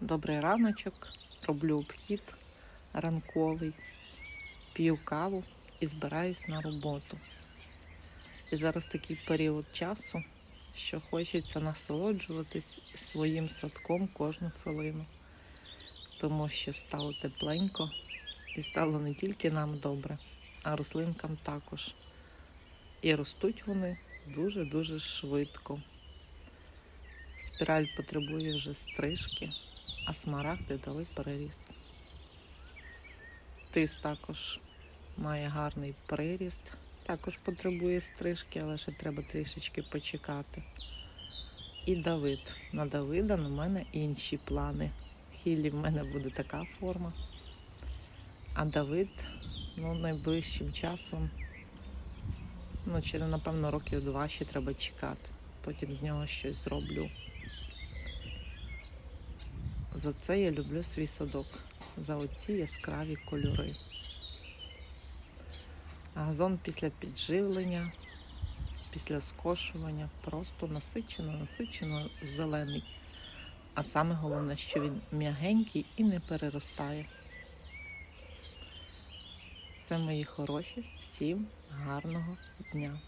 Добрий раночок. Роблю обхід ранковий, п'ю каву і збираюсь на роботу. І зараз такий період часу, що хочеться насолоджуватись своїм садком кожну хвилину, тому що стало тепленько і стало не тільки нам добре, а рослинкам також. І ростуть вони дуже-дуже швидко. Спіраль потребує вже стрижки, а смарагди дали переріст. Тис також має гарний приріст, також потребує стрижки, але ще треба трішечки почекати. І Давид. На Давида на мене інші плани. Хілі в мене буде така форма. А Давид ну, найближчим часом, ну, через, напевно, років два ще треба чекати. Потім з нього щось зроблю. За це я люблю свій садок, за оці яскраві кольори. Газон після підживлення, після скошування просто насичено, насичено зелений. А саме головне, що він м'ягенький і не переростає. Все, мої хороші, всім гарного дня.